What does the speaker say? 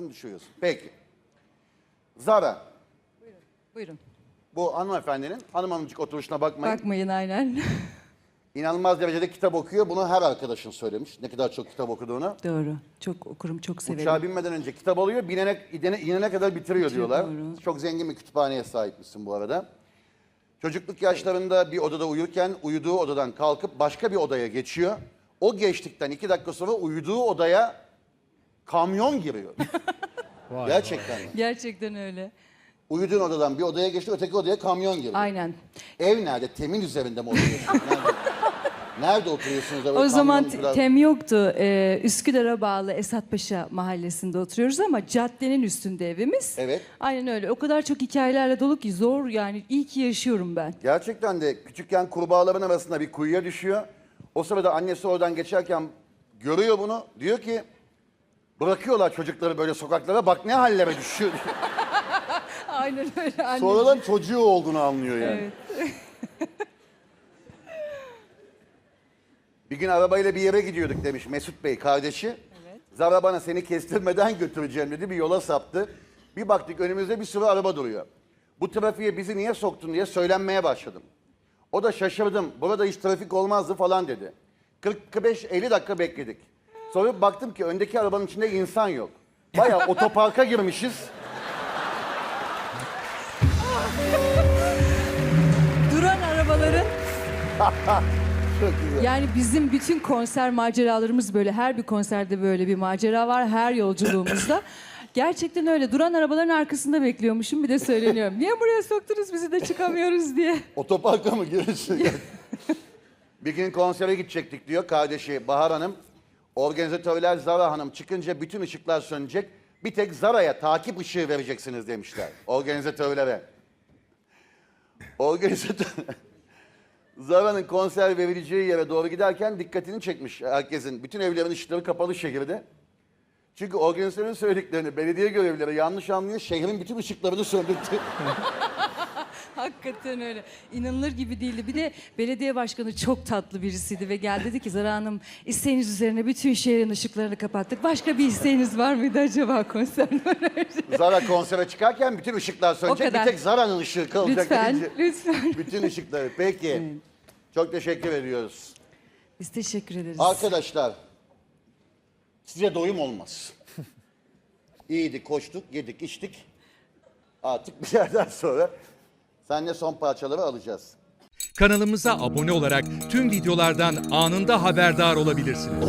düşüyorsun. Peki. Zara. Buyurun. Bu hanımefendinin hanım hanımcık oturuşuna bakmayın. Bakmayın aynen. İnanılmaz derecede kitap okuyor. Bunu her arkadaşın söylemiş. Ne kadar çok kitap okuduğunu. Doğru. Çok okurum, çok severim. Uçağa binmeden önce kitap alıyor. Binene, inene, inene kadar bitiriyor diyorlar. doğru. Çok zengin bir kütüphaneye sahipmişsin bu arada. Çocukluk yaşlarında bir odada uyurken uyuduğu odadan kalkıp başka bir odaya geçiyor. O geçtikten iki dakika sonra uyuduğu odaya kamyon giriyor. Gerçekten. mi? Gerçekten öyle. Uyuduğun odadan bir odaya geçti, öteki odaya kamyon giriyor. Aynen. Ev nerede? Temin üzerinde mi oturuyorsunuz? Nerede, nerede oturuyorsunuz? O zaman te- tem yoktu. Ee, Üsküdar'a bağlı Esatpaşa mahallesinde oturuyoruz ama caddenin üstünde evimiz. Evet. Aynen öyle. O kadar çok hikayelerle dolu ki zor yani. İyi ki yaşıyorum ben. Gerçekten de küçükken kurbağaların arasında bir kuyuya düşüyor. O sırada annesi oradan geçerken görüyor bunu. Diyor ki bırakıyorlar çocukları böyle sokaklara bak ne hallere düşüyor. Aynen öyle. Anne. Sonradan çocuğu olduğunu anlıyor yani. Evet. Bir gün arabayla bir yere gidiyorduk demiş Mesut Bey kardeşi. Zara bana seni kestirmeden götüreceğim dedi bir yola saptı. Bir baktık önümüzde bir sürü araba duruyor. Bu trafiğe bizi niye soktun diye söylenmeye başladım. O da şaşırdım. Burada hiç trafik olmazdı falan dedi. 45-50 dakika bekledik. Sonra baktım ki öndeki arabanın içinde insan yok. Bayağı otoparka girmişiz. Duran arabaların Çok güzel. Yani bizim bütün konser maceralarımız böyle. Her bir konserde böyle bir macera var. Her yolculuğumuzda. Gerçekten öyle. Duran arabaların arkasında bekliyormuşum. Bir de söyleniyorum. Niye buraya soktunuz bizi de çıkamıyoruz diye. Otoparka mı girişsin? bir gün konsere gidecektik diyor kardeşi Bahar Hanım. Organizatörler Zara Hanım çıkınca bütün ışıklar sönecek. Bir tek Zara'ya takip ışığı vereceksiniz demişler organizatörlere. Organizatör... Zara'nın konser verileceği yere doğru giderken dikkatini çekmiş herkesin. Bütün evlerin ışıkları kapalı şehirde. Çünkü organizatörün söylediklerini belediye görevlileri yanlış anlıyor. Şehrin bütün ışıklarını söndürdü. Hakikaten öyle. İnanılır gibi değildi. Bir de belediye başkanı çok tatlı birisiydi ve geldi dedi ki Zara Hanım isteğiniz üzerine bütün şehrin ışıklarını kapattık. Başka bir isteğiniz var mıydı acaba konserden önce? Zara konsere çıkarken bütün ışıklar sönecek. Bir kadar. tek Zara'nın ışığı kalacak. Lütfen, deyince lütfen. Bütün ışıkları. Peki. Çok teşekkür ediyoruz. Biz teşekkür ederiz. Arkadaşlar size doyum olmaz. İyiydik, koştuk, yedik, içtik. Artık bir yerden sonra seninle son parçaları alacağız. Kanalımıza abone olarak tüm videolardan anında haberdar olabilirsiniz.